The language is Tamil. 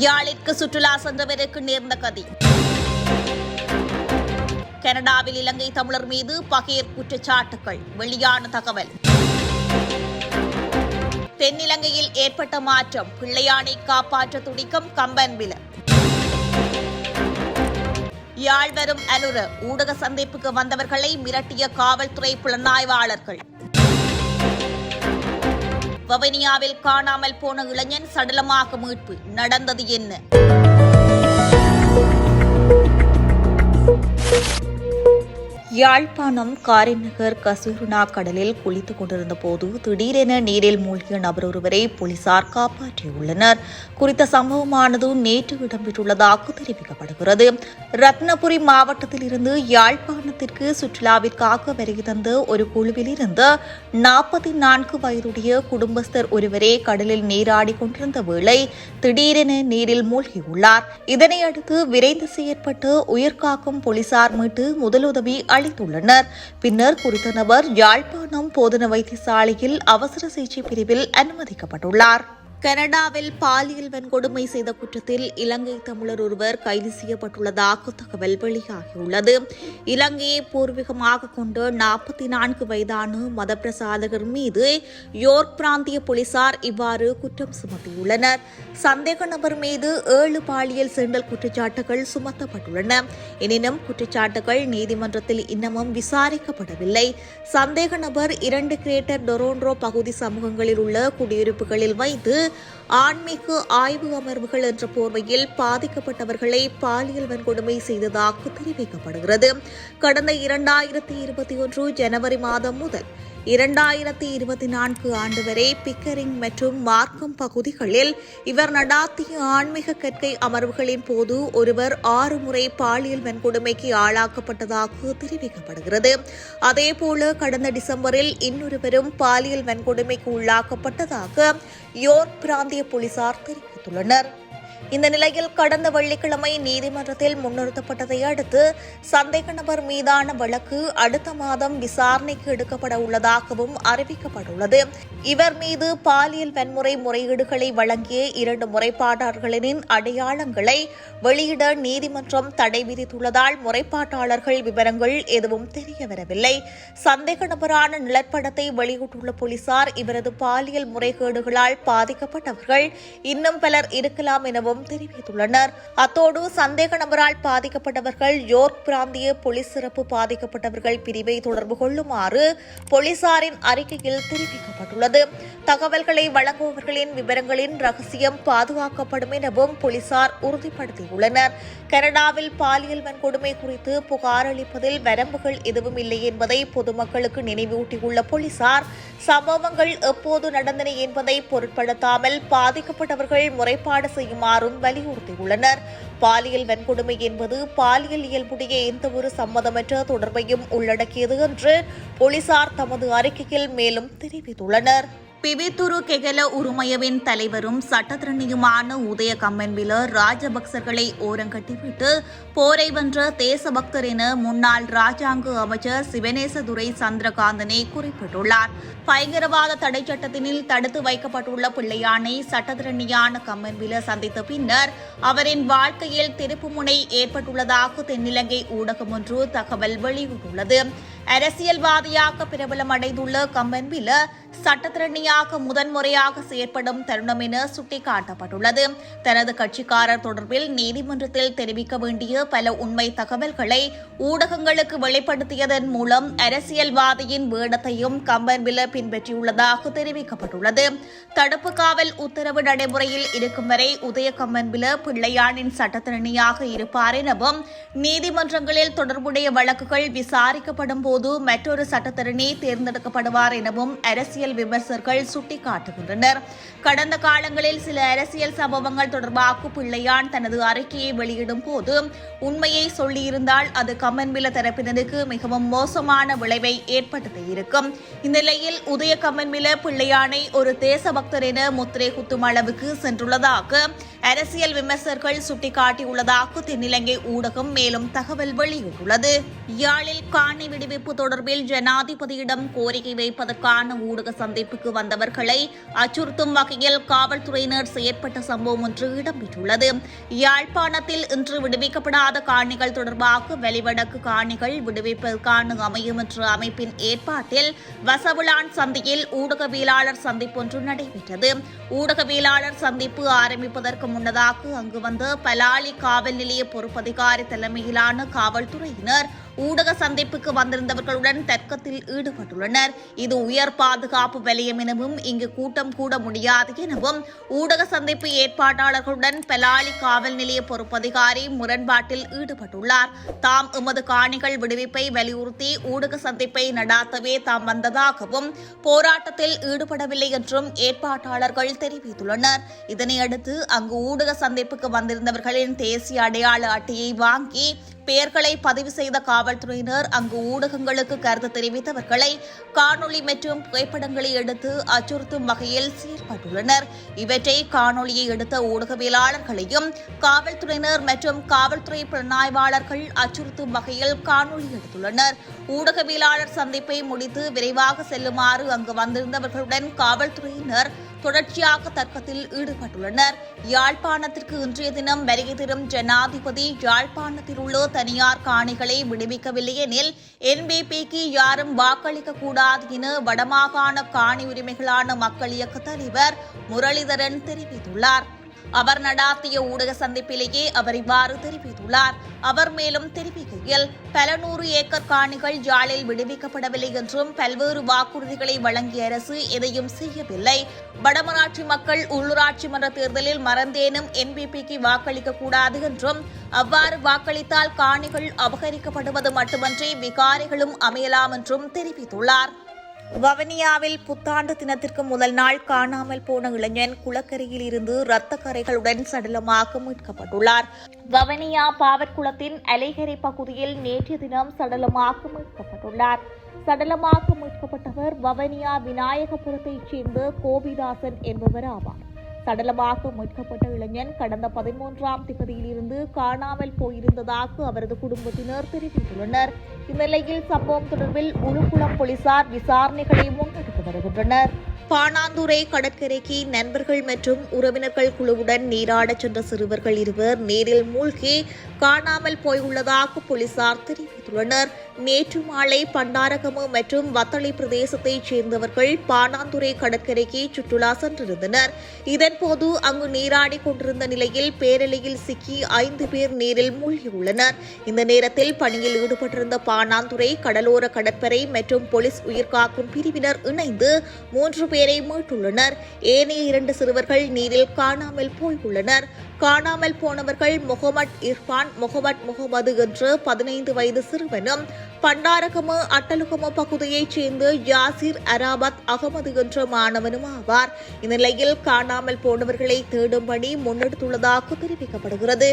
யாழிற்கு சுற்றுலா சென்றவருக்கு நேர்ந்த கதி. கனடாவில் இலங்கை தமிழர் மீது பகையர் குற்றச்சாட்டுகள் வெளியான தகவல். தென்னிலங்கையில் ஏற்பட்ட மாற்றம். பிள்ளையானை காப்பாற்ற துடிக்கும் கம்பன்வில யாழ் வரும் அலுர ஊடக சந்திப்புக்கு வந்தவர்களை மிரட்டிய காவல்துறை புலனாய்வாளர்கள். வவனியாவில் காணாமல் போன இளைஞன் சடலமாக மீட்பு. நடந்தது என்ன? யாழ்ப்பாணம் காரைநகர் கசூருனா கடலில் குளித்துக் கொண்டிருந்த போது திடீரென நீரில் மூழ்கிய நபர் ஒருவரை போலீசார் காப்பாற்றியுள்ளனர். குறித்த சம்பவமானது நேற்று இடம்பெற்றுள்ளதாக தெரிவிக்கப்படுகிறது. ரத்னபுரி மாவட்டத்தில் இருந்து யாழ்ப்பாணத்திற்கு சுற்றுலாவிற்காக வருகை தந்த ஒரு குழுவில் இருந்து நாற்பத்தி நான்கு வயதுடைய குடும்பஸ்தர் ஒருவரே கடலில் நீராடி கொண்டிருந்த வேளை திடீரென நீரில் மூழ்கியுள்ளார். இதனையடுத்து விரைந்து செயற்பட்டு உயிர்காக்கும் போலீசார் மீட்டு முதலுதவி அளித்துள்ளனர் பின்னர் குறித்த நபர் யாழ்ப்பாணம் போதன வைத்தியசாலையில் அவசர சிகிச்சை பிரிவில் அனுமதிக்கப்பட்டுள்ளார். கனடாவில் பாலியல் வன்கொடுமை செய்த குற்றத்தில் இலங்கை தமிழர் ஒருவர் கைது செய்யப்பட்டுள்ளதாக தகவல் வெளியாகியுள்ளது. இலங்கையை பூர்வீகமாக கொண்ட நாற்பத்தி நான்கு வயதான மதப்பிரசாதகர் மீது யோர்க் பிராந்திய போலீசார் இவ்வாறு குற்றம் சுமத்தியுள்ளனர். சந்தேக நபர் மீது ஏழு பாலியல் சீண்டல் குற்றச்சாட்டுகள் சுமத்தப்பட்டுள்ளன. எனினும் குற்றச்சாட்டுகள் நீதிமன்றத்தில் இன்னமும் விசாரிக்கப்படவில்லை. சந்தேக நபர் இரண்டு கிரேட்டர் டொரோன்ரோ பகுதி சமூகங்களில் உள்ள குடியிருப்புகளில் வைத்து ஆன்மீக ஆய்வு அமர்வுகள் என்ற போர்வையில் பாதிக்கப்பட்டவர்களை பாலியல் வன்கொடுமை செய்ததாக தெரிவிக்கப்படுகிறது. கடந்த இரண்டாயிரத்தி இருபத்தி ஒன்று ஜனவரி மாதம் முதல் இரண்டாயிரத்தி இருபத்தி நான்கு ஆண்டு வரை பிக்கரிங் மற்றும் மார்க்கம் பகுதிகளில் இவர் நடாத்திய ஆன்மீக கற்கை அமர்வுகளின் போது ஒருவர் ஆறு முறை பாலியல் வன்கொடுமைக்கு ஆளாக்கப்பட்டதாக தெரிவிக்கப்படுகிறது. அதேபோல கடந்த டிசம்பரில் இன்னொருவரும் பாலியல் வன்கொடுமைக்கு உள்ளாக்கப்பட்டதாக யோர்க் பிராந்திய போலீசார் தெரிவித்துள்ளனர். இந்த நிலையில் கடந்த வெள்ளிக்கிழமை நீதிமன்றத்தில் முன்னிறுத்தப்பட்டதை அடுத்து சந்தேக நபர் மீதான வழக்கு அடுத்த மாதம் விசாரணைக்கு எடுக்கப்பட உள்ளதாகவும் அறிவிக்கப்பட்டுள்ளது. இவர் மீது பாலியல் வன்முறை முறையீடுகளை வழங்கிய இரண்டு முறைப்பாட்டாளர்களின் அடையாளங்களை வெளியிட நீதிமன்றம் தடை விதித்துள்ளதால் முறைப்பாட்டாளர்கள் விவரங்கள் எதுவும் தெரியவரவில்லை. சந்தேக நபரான நிலப்படத்தை வெளியிட்டுள்ள போலீசார் இவரது பாலியல் முறைகேடுகளால் பாதிக்கப்பட்டவர்கள் இன்னும் பலர் இருக்கலாம் எனவும் தெரிவித்துள்ளனர். அத்தோடு சந்தேக நபரால் பாதிக்கப்பட்டவர்கள் யோர்க் பிராந்திய போலீஸ் சிறப்பு பாதிக்கப்பட்டவர்கள் பிரிவை தொடர்பு கொள்ளுமாறு போலீசாரின் அறிக்கையில் தெரிவிக்கப்பட்டுள்ளது. தகவல்களை வழங்குபவர்களின் விவரங்களின் ரகசியம் பாதுகாக்கப்படும் எனவும் போலீசார் உறுதிப்படுத்தியுள்ளனர். கனடாவில் பாலியல் வன்கொடுமை குறித்து புகார் அளிப்பதில் வரம்புகள் எதுவும் இல்லை என்பதை பொதுமக்களுக்கு நினைவூட்டியுள்ள போலீசார் சம்பவங்கள் எப்போது நடந்தன என்பதை பொருட்படுத்தாமல் பாதிக்கப்பட்டவர்கள் முறைப்பாடு செய்யுமாறும் வலியுறுத்தியுள்ளனர். பாலியல் வன்கொடுமை என்பது பாலியல் இயல்புடைய எந்தவொரு சம்மதமற்ற தொடர்பையும் உள்ளடக்கியது என்று போலீசார் தமது அறிக்கையில் மேலும் தெரிவித்துள்ளனர். பிவித்துரு கெகல உருமயவின் தலைவரும் சட்டத்திரணியுமான உதய கம்மன்வில ராஜபக்சர்களை ஓரங்கட்டிவிட்டு போரை வென்ற தேசபக்தர் என முன்னாள் ராஜாங்க அமைச்சர் சிவனேசதுரை சந்திரகாந்தனை குறிப்பிட்டுள்ளார். பயங்கரவாத தடை சட்டத்தினில் தடுத்து வைக்கப்பட்டுள்ள பிள்ளையானை சட்டத்திரணியான கம்மன்வில சந்தித்த பின்னர் அவரின் வாழ்க்கையில் திருப்புமுனை ஏற்பட்டுள்ளதாக தென்னிலங்கை ஊடகம் ஒன்று தகவல் வெளியிட்டுள்ளது. அரசியல்வாதியாக பிரபலம் அடைந்துள்ள கம்பன்வில சட்டத்திறனியாக முதன்முறையாக செயற்படும் தருணம் என சுட்டிக்காட்டப்பட்டுள்ளது. தனது கட்சிக்காரர் தொடர்பில் நீதிமன்றத்தில் தெரிவிக்க வேண்டிய பல உண்மை தகவல்களை ஊடகங்களுக்கு வெளிப்படுத்தியதன் மூலம் அரசியல்வாதியின் வேடத்தையும் கம்பன்வில பின்பற்றியுள்ளதாக தெரிவிக்கப்பட்டுள்ளது. தடுப்பு காவல் உத்தரவு நடைமுறையில் இருக்கும் வரை உதய கம்பன்வில பிள்ளையானின் சட்டத்திறனியாக இருப்பார் எனவும் நீதிமன்றங்களில் தொடர்புடைய வழக்குகள் விசாரிக்கப்படும் போது மற்றொரு சட்டத்தரணி தேர்ந்தெடுக்கப்படுவார் எனவும் அரசியல் விமர்சகர்கள் சுட்டிக்காட்டுகின்றனர். கடந்த காலங்களில் சில அரசியல் சம்பவங்கள் தொடர்பாக பிள்ளையான் தனது அறிக்கையை வெளியிடும் போது உண்மையை சொல்லியிருந்தால் அது கம்மன்வில தரப்பினருக்கு மிகவும் மோசமான விளைவை ஏற்படுத்தி இருக்கும். இந்நிலையில் உதய கம்மன்வில பிள்ளையானை ஒரு தேசபக்தர் என முத்திரை குத்தும் அளவுக்கு சென்றுள்ளதாக அரசியல் விமர்சகர்கள் சுட்டிக்காட்டியுள்ளதாக தென்னிலங்கை ஊடகம் மேலும் தகவல் வெளியிட்டுள்ளது. யாழில் காணி விடுவிப்பு தொடர்பில் ஜனாதிபதியிடம் கோரிக்கை வைப்பதற்கான ஊடக சந்திப்புக்கு வந்தவர்களை அச்சுறுத்தும் வகையில் காவல்துறையினர் செயற்பட்ட சம்பவம் ஒன்று இடம்பெற்றுள்ளது. யாழ்ப்பாணத்தில் இன்று விடுவிக்கப்படாத காணிகள் தொடர்பாக வெளிவடக்கு காணிகள் விடுவிப்பதற்கான அமையும் என்ற அமைப்பின் ஏற்பாட்டில் வசவுலான் சந்தியில் ஊடகவியலாளர் சந்திப்பொன்று நடைபெற்றது. ஊடகவியலாளர் சந்திப்பு ஆரம்பிப்பதற்கு முன்னதாக அங்கு வந்த பலாலி காவல் நிலைய பொறுப்பதிகாரி தலைமையிலான காவல்துறையினர் ஊடக சந்திப்புக்கு வந்திருந்தவர்களுடன் தர்க்கத்தில் ஈடுபட்டுள்ளனர். இது உயர் பாதுகாப்பு வலயம் எனவும் இங்கு கூட்டம் கூட முடியாது எனவும் ஊடக சந்திப்பு ஏற்பாட்டாளர்களுடன் பெலாலி காவல் நிலைய பொறுப்பதிகாரி முரண்பாட்டில் ஈடுபட்டுள்ளார். தாம் எமது காணிகள் விடுவிப்பை வலியுறுத்தி ஊடக சந்திப்பை நடாத்தவே தாம் வந்ததாகவும் போராட்டத்தில் ஈடுபடவில்லை என்றும் ஏற்பாட்டாளர்கள் தெரிவித்துள்ளனர். இதனையடுத்து அங்கு ஊடக சந்திப்புக்கு வந்திருந்தவர்களின் தேசிய அடையாள அட்டையை வாங்கி பெயர்களை பதிவு செய்த காவல்துறையினர் அங்கு ஊடகங்களுக்கு கருத்து தெரிவித்தவர்களை காணொளி மற்றும் புகைப்படங்களை எடுத்து அச்சுறுத்தும் வகையில் செயற்பட்டுள்ளனர் இவற்றை காணொளியை எடுத்த ஊடகவியலாளர்களையும் காவல்துறையினர் மற்றும் காவல்துறை புலனாய்வாளர்கள் அச்சுறுத்தும் வகையில் காணொளி எடுத்துள்ளனர். ஊடகவியலாளர் சந்திப்பை முடித்து விரைவாக செல்லுமாறு அங்கு வந்திருந்தவர்களுடன் காவல்துறையினர் தொடர்ச்சியாக தர்க்கத்தில் ஈடுபட்டுள்ளனர். யாழ்ப்பாணத்திற்கு இன்றைய தினம் வருகை தரும் ஜனாதிபதி யாழ்ப்பாணத்தில் உள்ள தனியார் காணிகளை விடுவிக்கவில்லை எனில் என்பிபிக்கு யாரும் வாக்களிக்க கூடாது என வடமாகாண காணி உரிமைகளான மக்கள் இயக்க தலைவர் முரளிதரன் தெரிவித்துள்ளார். அவர் நடாத்திய ஊடக சந்திப்பிலேயே அவர் இவ்வாறு தெரிவித்துள்ளார். அவர் மேலும் தெரிவிக்கையில் பல நூறு ஏக்கர் காணிகள் யாழில் விடுவிக்கப்படவில்லை என்றும் பல்வேறு வாக்குறுதிகளை வழங்கிய அரசு எதையும் செய்யவில்லை. வடமராட்சி மக்கள் உள்ளூராட்சி மன்ற தேர்தலில் மறந்தேனும் என்பிபிக்கு வாக்களிக்க கூடாது என்றும் அவ்வாறு வாக்களித்தால் காணிகள் அபகரிக்கப்படுவது மட்டுமன்றி விகாரிகளும் அமையலாம் என்றும் தெரிவித்துள்ளார். வவனியாவில் புத்தாண்டு தினத்திற்கு முதல் நாள் காணாமல் போன இளைஞன் குளக்கரையில் இருந்து இரத்த கரைகளுடன் சடலமாக மீட்கப்பட்டுள்ளார். வவனியா பாவற்குளத்தின் அலைகரை பகுதியில் நேற்று தினம் சடலமாக மீட்கப்பட்டுள்ளார். சடலமாக மீட்கப்பட்டவர் வவனியா விநாயகபுரத்தைச் சேர்ந்த கோபிதாசன் என்பவர் ஆவார். சடலமாக மீட்கப்பட்ட இளைஞன் கடந்த பதிமூன்றாம் திகதியிலிருந்து காணாமல் போயிருந்ததாக அவரது குடும்பத்தினர் தெரிவித்துள்ளனர். இந்நிலையில் சம்பவம் தொடர்பில் உளுக்குளம் போலீசார் விசாரணைகளை முன்னெடுத்து வருகின்றனர். பாணாந்துறை கடற்கரைக்கு நண்பர்கள் மற்றும் உறவினர்கள் குழுவுடன் நீராடச் சென்ற சிறுவர்கள் இருவர் நீரில் மூழ்கி காணாமல் போயுள்ளதாக போலீசார் தெரிவித்துள்ளனர் நேற்று மாலை பண்டாரகமு மற்றும் வத்தளை பிரதேசத்தைச் சேர்ந்தவர்கள் பாணாந்துறை கடற்கரைக்கு சுற்றுலா சென்றிருந்தனர். இதன்போது அங்கு நீராடி கொண்டிருந்த நிலையில் பேரலையில் சிக்கி ஐந்து பேர் நீரில் மூழ்கியுள்ளனர். இந்த நேரத்தில் பணியில் ஈடுபட்டிருந்த பாணாந்துறை கடலோர கடற்படை மற்றும் போலீஸ் உயிர்காக்கும் பிரிவினர் இணைந்து மூன்று பேரை மீட்டுள்ளனர். ஏனைய இரண்டு சிறுவர்கள் நீரில் காணாமல் போயுள்ளனர். காணாமல் போனவர்கள் முகமட் இர்பான் முகமட் முகமது என்ற பதினைந்து வயது சிறுவனும் பண்டாரகமு அட்டலுகமு பகுதியைச் சேர்ந்த யாசிர் அராபத் அகமது என்ற மாணவனும் ஆவார். இந்நிலையில் காணாமல் போனவர்களை தேடும் பணி முன்னெடுத்துள்ளதாக தெரிவிக்கப்படுகிறது.